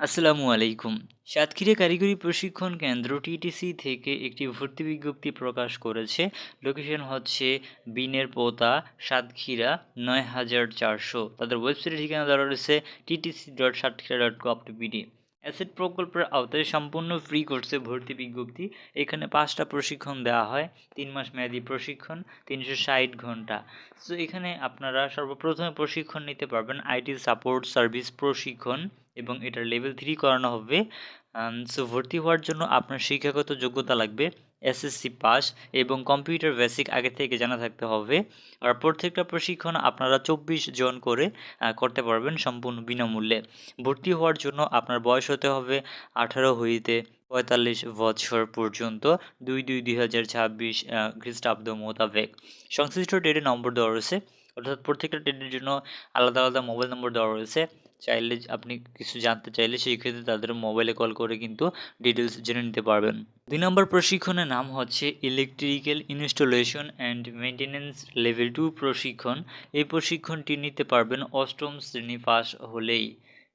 আসসালামু আলাইকুম। সাতক্ষীরা কারিগরি প্রশিক্ষণ কেন্দ্র টিটিসি থেকে একটি ভর্তি বিজ্ঞপ্তি প্রকাশ করেছে। লোকেশন হচ্ছে বিনের পোতা, সাতক্ষীরা, নয় হাজার চারশো। তাদের ওয়েবসাইটের ঠিকানা দেওয়া রয়েছে TTC dot Satkhira dot gov BD asset প্রকল্পের আওতায় সম্পূর্ণ ফ্রি কোর্সে ভর্তি বিজ্ঞপ্তি। এখানে পাঁচটা প্রশিক্ষণ দেওয়া হয়। তিন মাস মেয়াদি প্রশিক্ষণ, তিনশো ষাট ঘণ্টা। সো এখানে আপনারা সর্বপ্রথমে প্রশিক্ষণ নিতে পারবেন। আইটি সাপোর্ট সার্ভিস প্রশিক্ষণ। এবং এটার লেভেল থ্রি করানো হবে। সো ভর্তি হওয়ার জন্য আপনার শিক্ষাগত যোগ্যতা লাগবে এসএসসি পাস এবং কম্পিউটার বেসিক আগে থেকে জানা থাকতে হবে। আর প্রত্যেকটা প্রশিক্ষণ আপনারা চব্বিশ জন করে করতে পারবেন সম্পূর্ণ বিনামূল্যে। ভর্তি হওয়ার জন্য আপনার বয়স হতে হবে আঠারো হইতে পঁয়তাল্লিশ বছর পর্যন্ত, দুই দুই দুই হাজার ছাব্বিশ খ্রিস্টাব্দ মোতাবেক। সংশ্লিষ্ট ডেটে নম্বর দেওয়া রয়েছে, অর্থাৎ প্রত্যেকটা ডেটের জন্য আলাদা আলাদা মোবাইল নম্বর দেওয়া রয়েছে। চাইলে আপনি কিছু জানতে চাইলে সেই ক্ষেত্রে তাদের মোবাইলে কল করে কিন্তু ডিটেলস জেনে নিতে পারবেন। দুই নম্বর প্রশিক্ষণের নাম হচ্ছে electrical installation and maintenance level two প্রশিক্ষণ। এই প্রশিক্ষণটি নিতে পারবেন অষ্টম শ্রেণি পাস হলেই।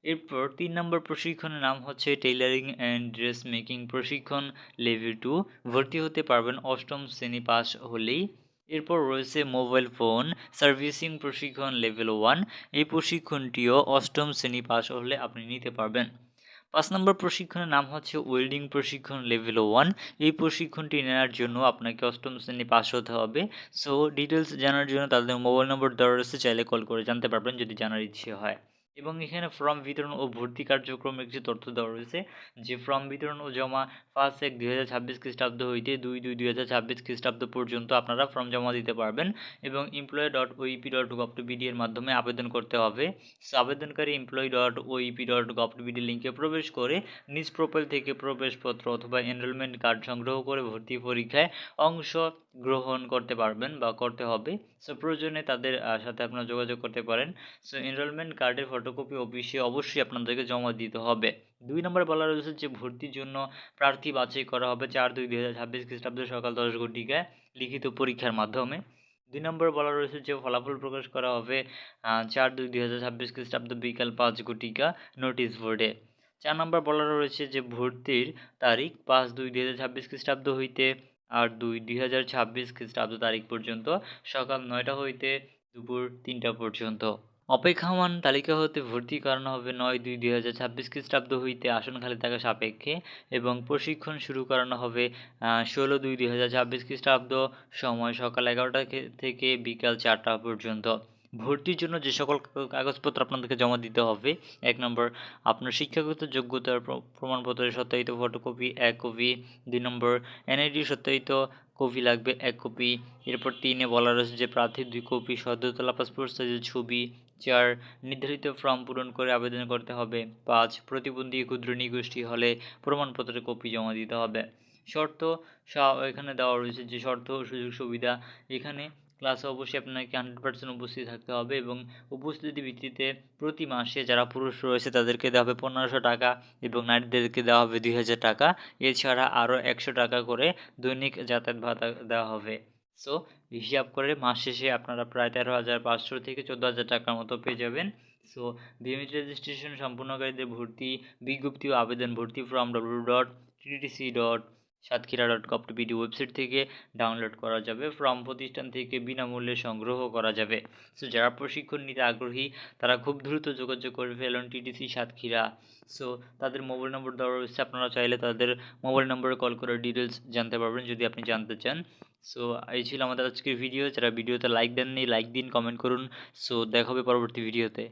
এরপর তিন নম্বর প্রশিক্ষণের নাম হচ্ছে টেইলারিং অ্যান্ড ড্রেস মেকিং প্রশিক্ষণ লেভেল টু ভর্তি হতে পারবেন অষ্টম শ্রেণি পাস হলেই। এরপর রয়েছে মোবাইল ফোন সার্ভিসিং প্রশিক্ষণ লেভেল ওয়ান এই প্রশিক্ষণটিও অষ্টম শ্রেণি পাস হলে আপনি নিতে পারবেন। পাঁচ নম্বর প্রশিক্ষণের নাম হচ্ছে ওয়েল্ডিং প্রশিক্ষণ লেভেল ওয়ান এই প্রশিক্ষণটি নেওয়ার জন্য আপনাকে অষ্টম শ্রেণি পাস হতে হবে। সো ডিটেলস জানার জন্য তাদের মোবাইল নম্বর দেওয়া রয়েছে, চাইলে কল করে জানতে পারবেন যদি জানার ইচ্ছে হয়। এবং এখানে ফর্ম বিতরণ ও ভর্তি কার্যক্রমের কিছু তথ্য দেওয়া রয়েছে যে ফর্ম বিতরণ ও জমা পাঁচ এক দুই হাজার ছাব্বিশ খ্রিস্টাব্দ হইতে দুই দুই দুই হাজার ছাব্বিশ খ্রিস্টাব্দ পর্যন্ত আপনারা ফর্ম জমা দিতে পারবেন এবং employ dot OEP dot gov to BD এর মাধ্যমে আবেদন করতে হবে। আবেদনকারী employ dot OEP dot gov to BD লিঙ্কে প্রবেশ করে নিজ প্রোফাইল থেকে প্রবেশপত্র অথবা এনরোলমেন্ট কার্ড সংগ্রহ করে ভর্তি পরীক্ষায় অংশ গ্রহণ করতে পারবেন বা করতে হবে। সো প্রয়োজনে তাদের সাথে আপনারা যোগাযোগ করতে পারেন। সো এনরোলমেন্ট কার্ডের ফটোকপি অফিসে অবশ্যই আপনাদেরকে জমা দিতে হবে। দুই নম্বর বলা রয়েছে যে, ভর্তির জন্য প্রার্থী বাছাই করা হবে চার দুই দুই হাজার ছাব্বিশ খ্রিস্টাব্দে সকাল দশ ঘটিকায় লিখিত পরীক্ষার মাধ্যমে। দুই নম্বর বলা রয়েছে যে, ফলাফল প্রকাশ করা হবে চার দুই দুই হাজার ছাব্বিশ খ্রিস্টাব্দ বিকাল পাঁচ ঘটিকা নোটিশ বোর্ডে। চার নম্বর বলা রয়েছে যে, ভর্তির তারিখ পাঁচ দুই দুই হাজার ছাব্বিশ খ্রিস্টাব্দ হইতে আর দুই দুই হাজার ছাব্বিশ খ্রিস্টাব্দ তারিখ পর্যন্ত সকাল নয়টা হইতে দুপুর তিনটা পর্যন্ত। অপেক্ষামান তালিকা হতে ভর্তি করানো হবে নয় দুই দুই হাজার ছাব্বিশ খ্রিস্টাব্দ হইতে আসন খালি থাকা সাপেক্ষে এবং প্রশিক্ষণ শুরু করানো হবে ষোলো দুই দুই হাজার ছাব্বিশ খ্রিস্টাব্দ সময় সকাল এগারোটা থেকে বিকাল চারটা পর্যন্ত। ভর্তির জন্য যে সকল কাগজপত্র আপনাদেরকে জমা দিতে হবে, এক নম্বর আপনার শিক্ষাগত যোগ্যতার প্রমাণপত্রের সত্যায়িত ফটোকপি এক কপি দুই নম্বর এনআইডি সত্যায়িত কপি লাগবে, এক কপি এরপর তিনে বলা রয়েছে যে প্রার্থীর দুই কপি সদ্যতলা পাসপোর্ট সাইজের ছবি, চার নির্ধারিত ফর্ম পূরণ করে আবেদন করতে হবে, পাঁচ প্রতিবন্ধী ক্ষুদ্র নিগোষ্ঠী হলে প্রমাণপত্রের কপি জমা দিতে হবে। শর্ত এখানে দেওয়া রয়েছে যে শর্ত সুযোগ সুবিধা, এখানে ক্লাসে অবশ্যই আপনাকে হান্ড্রেড পার্সেন্ট উপস্থিত থাকতে হবে এবং উপস্থিতি ভিত্তিতে প্রতি মাসে যারা পুরুষ রয়েছে তাদেরকে দেওয়া হবে পনেরোশো টাকা এবং নারীদেরকে দেওয়া হবে দুই হাজার টাকা। এছাড়া আরও একশো টাকা করে দৈনিক যাতায়াত ভাতা দেওয়া হবে। সো হিসাব করে মাস শেষে আপনারা প্রায় তেরো হাজার পাঁচশো থেকে চোদ্দ হাজার টাকার মতো পেয়ে যাবেন। সো বিএমএস রেজিস্ট্রেশন সম্পূর্ণকারীদের ভর্তি, বিজ্ঞপ্তি ও আবেদন ভর্তি form W dot TTC dot Satkhira dot to BD website থেকে ডাউনলোড করা যাবে, ফর্ম প্রতিষ্ঠান থেকে বিনামূল্যে সংগ্রহ করা যাবে। সো যারা প্রশিক্ষণ নিতে আগ্রহী, তারা খুব দ্রুত যোগাযোগ করে ফেলুন টিটিসি সাতক্ষীরা। সো তাদের মোবাইল নম্বর দেওয়া রয়েছে, আপনারা চাইলে তাদের মোবাইল নম্বরে কল করে ডিটেলস জানতে পারবেন যদি আপনি জানতে চান। সো এই ছিল আমাদের আজকের ভিডিও যারা ভিডিওতে লাইক দেননি লাইক দিন কমেন্ট করুন। সো দেখা হবে পরবর্তী ভিডিওতে